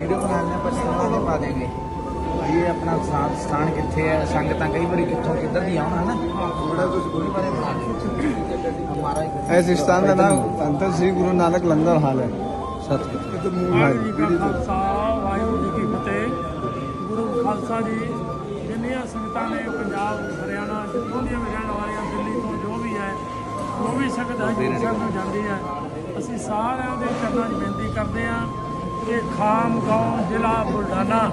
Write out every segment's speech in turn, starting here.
Video ਬਣਾਉਣੇ ਆਪਾਂ ਚੈਨਲਾਂ ਤੇ ਪਾ ਦੇਂਗੇ। ਇਹ ਆਪਣਾ ਸਥਾਨ ਸਥਾਨ ਕਿੱਥੇ ਹੈ? ਸੰਗਤਾਂ ਕਈ ਵਾਰੀ ਕਿੱਥੋਂ ਕਿੱਧਰ ਦੀ ਆਉਣ ਹਨਾ? ਥੋੜਾ ਕੁਝ ਗੁਰੂ ਬਾਰੇ ਹਮਾਰਾ ਇਸ ਸਥਾਨ ਦਾ ਨਾਮ ਧੰਨ ਸ੍ਰੀ ਗੁਰੂ ਨਾਨਕ ਲੰਗਰ ਹਾਲ ਹੈ। ਸਤਿ ਵਾਹਿਗੁਰੂ ਜੀ ਖਾਲਸਾ ਵਾਹਿਗੁਰੂ ਜੀ ਕੀ ਫਤਿਹ। ਗੁਰੂ ਖਾਲਸਾ ਜੀ ਜਿੰਨੀਆਂ ਸੰਗਤਾਂ ਨੇ ਪੰਜਾਬ ਹਰਿਆਣਾ ਜਿੱਥੋਂ ਦੀਆਂ ਵੀ ਰਹਿਣ ਵਾਲੀਆਂ ਦਿੱਲੀ ਤੋਂ ਜੋ ਵੀ ਹੈ ਜੋ ਵੀ ਸੰਗਤ ਨੂੰ ਜਾਂਦੀ ਹੈ। ਅਸੀਂ ਸਾਰਿਆਂ ਦੇ ਚਰਨਾਂ 'ਚ ਬੇਨਤੀ ਕਰਦੇ ਹਾਂ ਕਿ ਖਾਮਗਾਉਂ ਜ਼ਿਲ੍ਹਾ ਬੁਲਢਾਣਾ।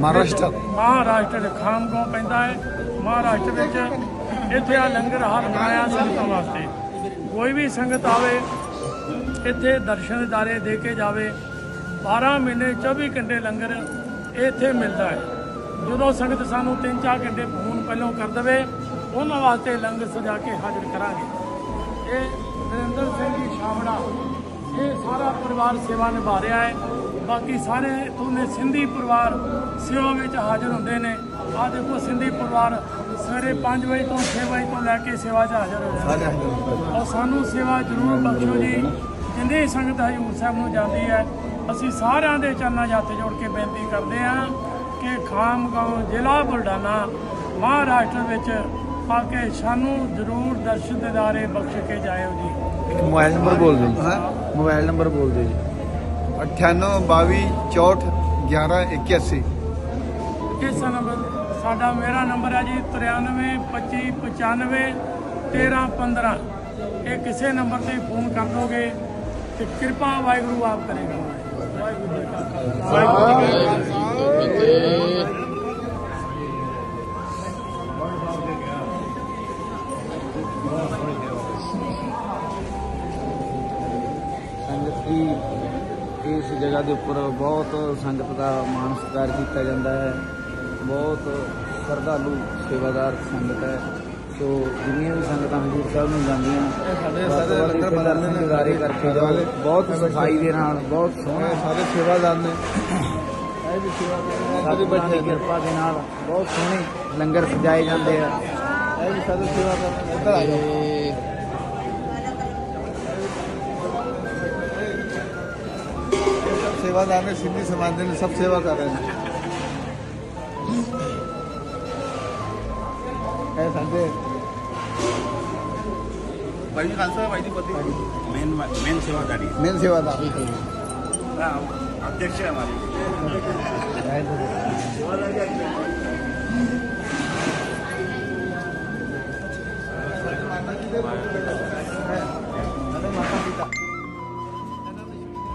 ਮਹਾਰਾਸ਼ਟਰ। ਮਹਾਰਾਸ਼ਟਰ ਖਾਮਗਾਉਂ ਪੈਂਦਾ ਹੈ। ਮਹਾਰਾਸ਼ਟਰ ਵਿੱਚ ਇੱਥੇ ਆ ਲੰਗਰ ਹਾਲ ਬਣਾਇਆ ਸੰਗਤਾਂ ਵਾਸਤੇ। ਕੋਈ ਵੀ ਸੰਗਤ ਆਵੇ ਇੱਥੇ ਦਰਸ਼ਨ ਦਿਦਾਰੇ ਦੇ ਕੇ ਜਾਵੇ 12 ਮਹੀਨੇ 24 ਘੰਟੇ ਲੰਗਰ ਇੱਥੇ ਮਿਲਦਾ ਹੈ। ਜਦੋਂ ਸੰਗਤ ਸਾਨੂੰ 3-4 ਘੰਟੇ ਫੋਨ ਪਹਿਲਾਂ ਕਰ ਦੇਵੇ ਉਹਨਾਂ ਵਾਸਤੇ ਲੰਗਰ ਸਜਾ ਕੇ ਹਾਜ਼ਰ ਕਰਾਂਗੇ। ਇਹ ਨਰਿੰਦਰ ਸਿੰਘ ਜੀ ਸ਼ਾਮੜਾ ਇਹ ਸਾਰਾ ਪਰਿਵਾਰ ਸੇਵਾ ਨਿਭਾ ਰਿਹਾ ਹੈ। ਬਾਕੀ ਸਾਰੇ ਤੁਨੇ ਸਿੰਧੀ ਪਰਿਵਾਰ ਸੇਵਾ ਵਿੱਚ ਹਾਜ਼ਰ ਹੁੰਦੇ ਨੇ। ਆਹ ਦੇਖੋ ਸਿੰਧੀ ਪਰਿਵਾਰ ਸਵੇਰੇ 5 ਵਜੇ ਤੋਂ 6 ਵਜੇ ਤੋਂ ਲੈ ਕੇ ਸੇਵਾ 'ਚ ਹਾਜ਼ਰ ਹੋ ਜਾਂਦਾ ਹੈ ਔਰ ਸਾਨੂੰ ਸੇਵਾ ਜ਼ਰੂਰ ਬਖਸ਼ੋ ਜੀ। ਜਿੰਨੀ ਸੰਗਤ ਹਜੂਰ ਸਾਹਿਬ ਨੂੰ ਜਾਂਦੀ ਹੈ ਅਸੀਂ ਸਾਰਿਆਂ ਦੇ ਚਰਨਾਂ 'ਚ ਹੱਥ ਜੋੜ ਕੇ ਬੇਨਤੀ ਕਰਦੇ ਹਾਂ ਕਿ ਖਾਮਗਾਉਂ ਜ਼ਿਲ੍ਹਾ ਬੁਲਢਾਣਾ ਮਹਾਰਾਸ਼ਟਰ ਵਿੱਚ ਆ ਕੇ ਸਾਨੂੰ ਜ਼ਰੂਰ ਦਰਸ਼ਨ ਦਿਦਾਰੇ ਬਖਸ਼ ਕੇ ਜਾਇਓ ਜੀ। ਮੋਬਾਈਲ ਨੰਬਰ ਬੋਲ ਦਿਓ ਹਾਂ? ਮੋਬਾਈਲ ਨੰਬਰ ਬੋਲ ਦਿਓ ਜੀ। 98 22 64 11 81 ਇਸ ਨੰਬਰ ਸਾਡਾ ਮੇਰਾ ਨੰਬਰ ਹੈ ਜੀ 93 25 95 13 15 ਇਹ ਕਿਸੇ ਨੰਬਰ ਤੇ ਫੋਨ ਕਰ ਦੋਗੇ ਤੇ ਕਿਰਪਾ ਵਾਹਿਗੁਰੂ ਆਪ ਕਰੇਗਾ। ਵਾਹਿਗੁਰੂ ਜੀ ਕਾ ਖਾਲਸਾ। ਵਾਹਿਗੁਰੂ ਜੀ ਕੀ ਫਤਿਹ। ਦੀ ਇਸ ਜਗ੍ਹਾ ਦੇ ਉੱਪਰ ਬਹੁਤ ਸੰਗਤ ਦਾ ਮਾਣ ਸਤਿਕਾਰ ਕੀਤਾ ਜਾਂਦਾ ਹੈ। ਬਹੁਤ ਸ਼ਰਧਾਲੂ ਸੇਵਾਦਾਰ ਸੰਗਤ ਹੈ। ਸੋ ਜਿੰਨੀਆਂ ਵੀ ਸੰਗਤਾਂ ਹਜ਼ੂਰ ਸਾਹਿਬ ਨੂੰ ਜਾਂਦੀਆਂ ਸਾਡੇ ਸਾਰੇ ਲੰਗਰ ਦਰਸ਼ਨ ਨੇ। ਦਿਦਾਰੇ ਕਰਕੇ। ਬਹੁਤ ਸਫ਼ਾਈ ਦੇ ਨਾਲ ਬਹੁਤ ਸੋਹਣਾ ਸਾਰੇ ਸੇਵਾਦਾਰ ਨੇ। ਇਹ ਵੀ ਸੇਵਾਦਾਰ ਨੇ ਸਤਿਗੁਰਾਂ ਦੀ ਕਿਰਪਾ ਦੇ ਨਾਲ ਬਹੁਤ ਸੋਹਣੇ ਲੰਗਰ ਸਜਾਏ ਜਾਂਦੇ ਆ। ਇਹ ਵੀ ਸਾਰੇ ਸੇਵਾਦਾਰ ਇੱਧਰ ਆ ਜਾਓ। सेवादार ने सिंधी समाज ने सब सेवा कर रहे हैं मेन मेन सेवादारी। सेवादार। हाँ, अध्यक्ष है हमारे।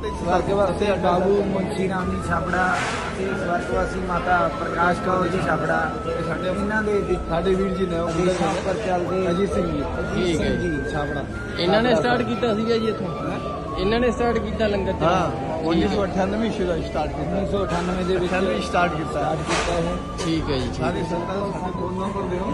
ਸਵਰਗਵਾਸੀ ਬਾਬੂ ਮੁੰਸ਼ੀ ਰਾਮ ਜੀ ਛਾਬੜਾ ਤੇ ਸਵਰਗਵਾਸੀ ਮਾਤਾ ਪ੍ਰਕਾਸ਼ ਕੌਰ ਜੀ ਛਾਬੜਾ ਸਾਡੇ ਇਹਨਾਂ ਦੇ ਸਾਡੇ ਵੀਰ ਜੀ ਨੇ ਉਹ ਦੇਸ਼ਾਂ ਉੱਪਰ ਚੱਲਦੇ ਅਜੀਤ ਸਿੰਘ ਜੀ। ਠੀਕ ਹੈ ਜੀ। ਛਾਬੜਾ ਇਹਨਾਂ ਨੇ ਸਟਾਰਟ ਕੀਤਾ ਸੀਗਾ ਜੀ ਇੱਥੋਂ। ਇਹਨਾਂ ਨੇ ਸਟਾਰਟ ਕੀਤਾ ਲੰਗਰ ਚ ਹਾਂ 1998 ਸ਼ੁਰੂ ਸਟਾਰਟ ਕੀਤਾ। 1998 ਦੇ ਵਿੱਚ 98 ਸਟਾਰਟ ਕੀਤਾ। ਸਟਾਰਟ ਕੀਤਾ ਹੈ ਠੀਕ ਹੈ ਜੀ। ਸਾਰੀ ਸੰਗਤਾਂ ਨੂੰ ਫੋਨ ਨੰਬਰ ਦਿਓ